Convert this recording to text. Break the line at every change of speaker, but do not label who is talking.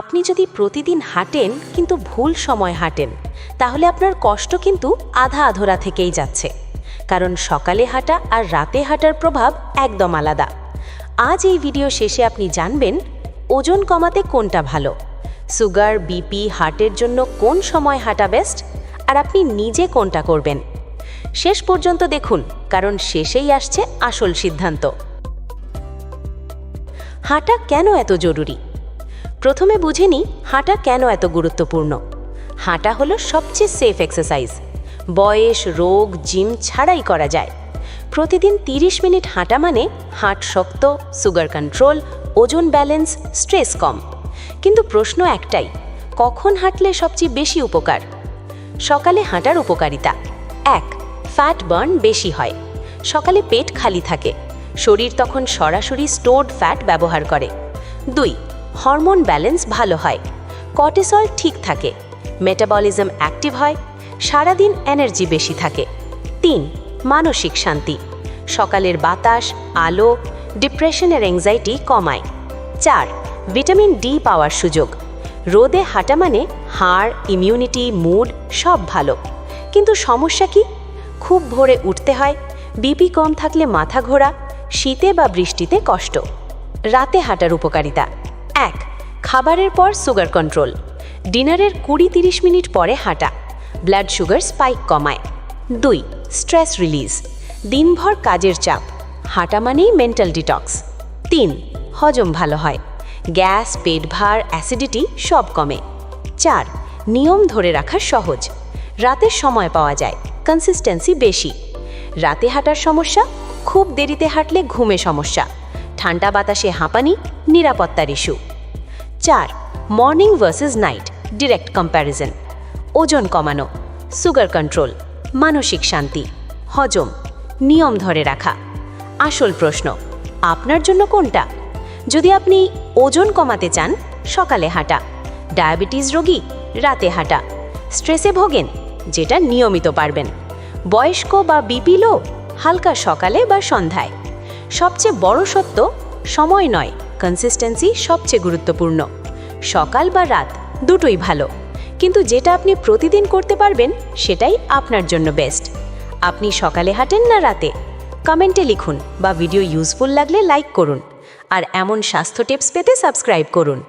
আপনি যদি প্রতিদিন হাঁটেন কিন্তু ভুল সময় হাঁটেন, তাহলে আপনার কষ্ট কিন্তু আধা আধরা থেকেই যাচ্ছে। কারণ সকালে হাঁটা আর রাতে হাঁটার প্রভাব একদম আলাদা। আজ এই ভিডিও শেষে আপনি জানবেন, ওজন কমাতে কোনটা ভালো? সুগার, বিপি, হার্টের জন্য কোন সময় হাঁটা বেস্ট আর আপনি নিজে কোনটা করবেন? শেষ পর্যন্ত দেখুন, কারণ শেষেই আসছে আসল সিদ্ধান্ত। হাঁটা কেন এত জরুরি? প্রথমে বুঝে নিই হাঁটা কেন এত গুরুত্বপূর্ণ। হাঁটা হলো সবচেয়ে সেফ এক্সারসাইজ বয়স, রোগ জিম ছাড়াই করা যায়। প্রতিদিন 30 মিনিট হাঁটা মানে হার্ট শক্ত সুগার কন্ট্রোল ওজন ব্যালেন্স স্ট্রেস কম। কিন্তু প্রশ্ন একটাই, কখন হাঁটলে সবচেয়ে বেশি উপকার? সকালে হাঁটার উপকারিতা। এক ফ্যাট বার্ন বেশি হয়। সকালে পেট খালি থাকে। শরীর তখন সরাসরি স্টোরড ফ্যাট ব্যবহার করে। দুই হরমোন ব্যালেন্স ভালো হয়, কর্টিসল ঠিক থাকে, মেটাবলিজম অ্যাক্টিভ হয়, সারাদিন এনার্জি বেশি থাকে। তিন, মানসিক শান্তি, সকালের বাতাস, আলো, ডিপ্রেশনের অ্যাংজাইটি কমায়। চার, ভিটামিন ডি পাওয়ার সুযোগ, রোদে হাঁটা মানে হাড় ইমিউনিটি মুড সব ভালো। কিন্তু সমস্যা কি? খুব ভোরে উঠতে হয় বিপি কম থাকলে মাথা ঘোরা, শীতে বা বৃষ্টিতে কষ্ট। রাতে হাঁটার উপকারিতা এক, খাবারের পর সুগার কন্ট্রোল ডিনারের কুড়ি তিরিশ মিনিট পরে হাঁটা। ব্লাড সুগার স্পাইক কমায়। দুই স্ট্রেস রিলিজ দিনভর কাজের চাপ। হাঁটা মানেই মেন্টাল ডিটক্স তিন, হজম ভালো হয়। গ্যাস, পেট ভার অ্যাসিডিটি সব কমে। চার, নিয়ম ধরে রাখা সহজ। রাতের সময় পাওয়া যায়। কনসিস্টেন্সি বেশি। রাতে হাঁটার সমস্যা? খুব দেরিতে হাঁটলে ঘুমে সমস্যা। ঠান্ডা বাতাসে হাঁপানি, নিরাপত্তার ইস্যু চার morning versus night direct comparison ওজন কমানো সুগার কন্ট্রোল মানসিক শান্তি। হজম, নিয়ম ধরে রাখা। আসল প্রশ্ন, আপনার জন্য কোনটা? যদি আপনি ওজন কমাতে চান, সকালে হাঁটা। ডায়াবেটিস রোগী, রাতে হাঁটা। স্ট্রেসে ভোগেন, যেটা নিয়মিত পারবেন। বয়স্ক বা বিপি লো হালকা সকালে বা সন্ধ্যায়। সবচেয়ে বড় সত্য, সময় নয় কনসিস্টেন্সি সবচেয়ে গুরুত্বপূর্ণ। সকাল বা রাত দুটোই ভালো। কিন্তু যেটা আপনি প্রতিদিন করতে পারবেন, সেটাই আপনার জন্য বেস্ট আপনি সকালে হাঁটেন না রাতে? কমেন্টে লিখুন বা ভিডিও ইউজফুল লাগলে লাইক করুন। আর এমন স্বাস্থ্য টিপস পেতে সাবস্ক্রাইব করুন।